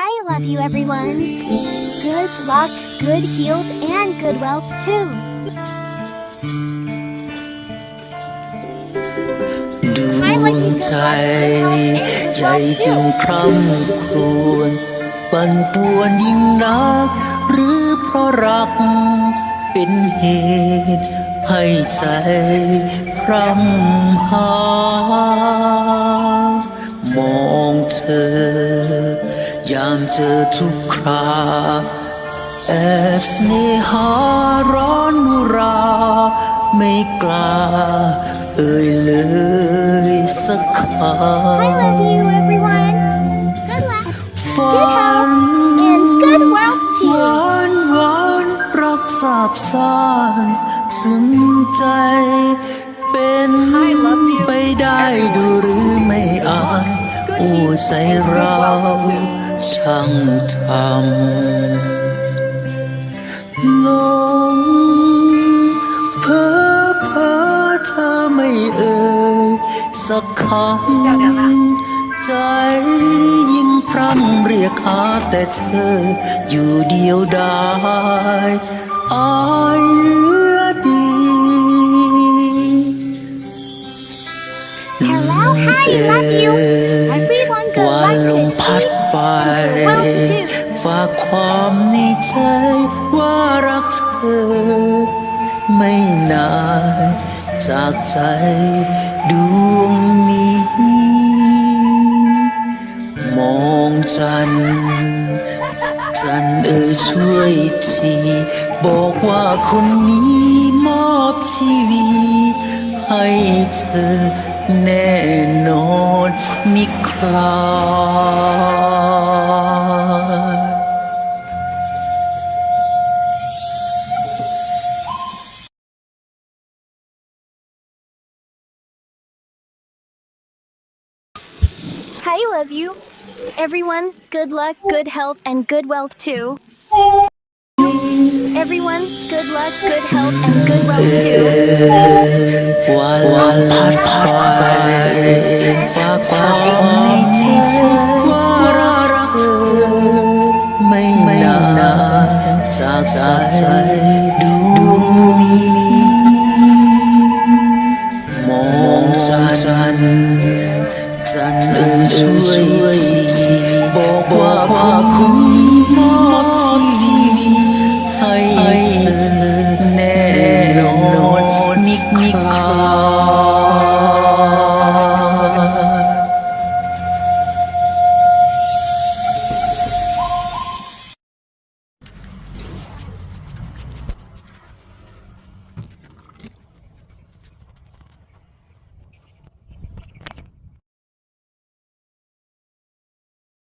Hi, love you everyone. Good luck, good health, and good wealth too. ดวงใจใจจึงคร่ำครวญปั่นป่วนยิ่งนัก หรือเพราะรัก เป็นเหตุ ให้ใจพร่ำหามองเธอยามเจอทุกคราแอบเสน่หาร้อนมุรา ไม่กล้า เอ่ยเลยสักค I love you everyone. Good luck, ำฝั good น health, and good wealth ห too. วานหวานรักสาบซ่านซึ้งใจ เป็นไปได้ดูหรือไม่อาจ โอ้ใจเราช่างทำลงเพ้อเพ้อเธอไม่เอ่ยสักคำใจยิ่งพร่ำเรียกหาแต่เธออยู่เดียวดายอาย Hello, hi, love you. Everyone, good วา luck, นลม good พัด health, ไป and good wealth too. ฝากความในใจว่ารักเธอ ไม่นานจากใจดวงนี้ มองจันทร์จันทร์เอ่ยช่วยที บอกว่าคนนี้มอบชีวิตให้เธอ แน่นอนมิคลาย I love you. Everyone, good luck, good health, and good wealth too. Everyone, good luck, good health, and good wealth too. วันวันพัดไปฝากความในใจว่ารักเธอไม่นานจากใจดวงนี้มองจันทร์จันทร์เอ่ยช่วยทีบอกว่าคนนี้